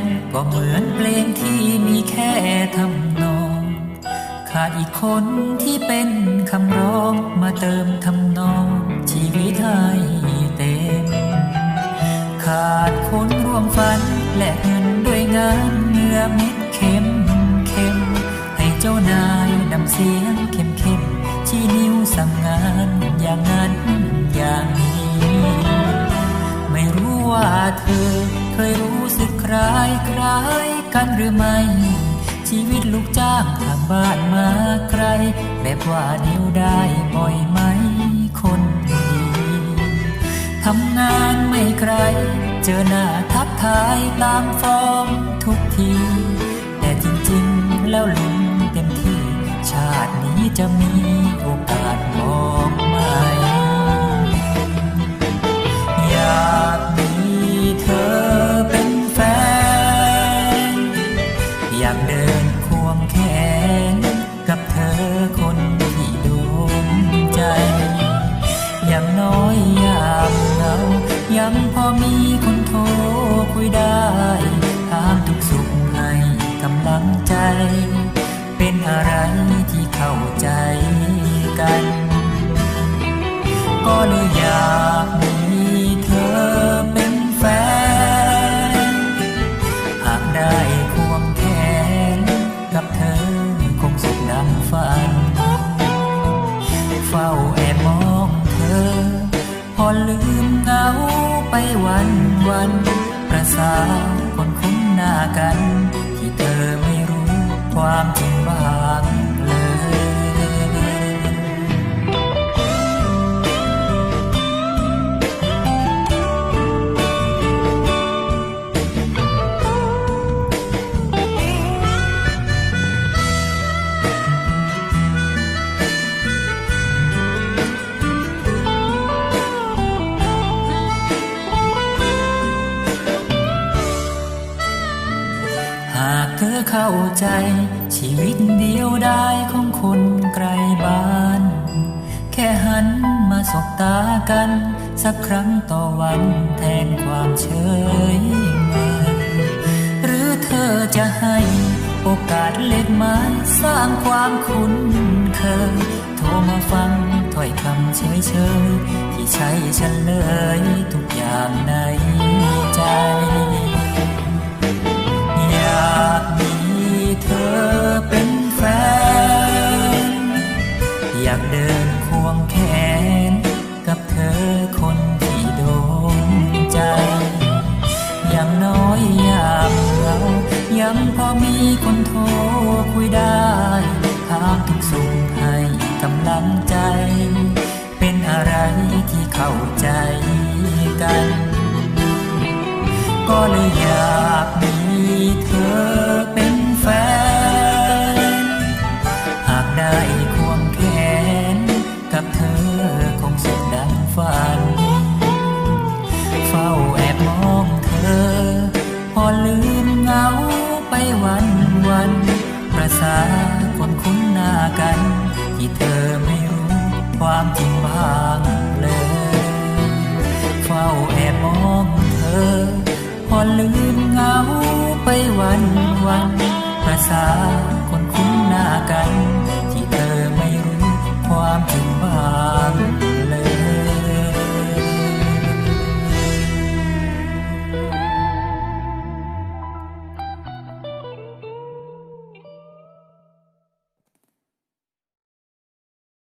นก็เหมือนเพลงที่มีแค่ทำนอง ขาดอีกคนที่เป็นคำร้องมาเติมทำนอง ชีวิตให้เต็ม ขาดคนร่วมฝันแลกเงินด้วยงานเงื่อเม็ดเข็มเข้มให้เจ้านายนำเสียงเข้มเข้มชี้นิ้วสั่งงานอย่าง คล้ายกันหรือไม่ ชีวิตลูกจ้างทางบ้านมาไกล แบบว่าเดียวได้บ่อยไหมคนดีทำงานไม่ไกล เจอหน้าทักทายตามฟอร์มทุกที แต่จริงๆแล้วลุ้นเต็มที่ ชาตินี้จะมี กัน ก็เลยอยากมีเธอเป็นแฟน หากได้ควงแขนกับเธอคงสุขดังฝัน เฝ้าแอบมองเธอ พอลืมเหงาไปวันวันประสาคนคุ้นหน้ากัน ที่เธอไม่รู้ความจริง เข้าใจ ชีวิตเดียวได้ของคนไกลบ้าน แค่หันมาสบตากัน สักครั้งต่อวันแทนความเฉยเมยหรือเธอจะให้โอกาสเล็กไม้สร้างความคุ้นเคย โทรมาฟังถ้อยคำเฉยเฉยๆที่ใช้ฉันเลยทุกอย่างในใจ ยังพอมีคนโทรคุยได้ถามทุกสุขให้กำลังใจ เป็นอะไรที่เข้าใจกัน ก็เลยอยากมีเธอา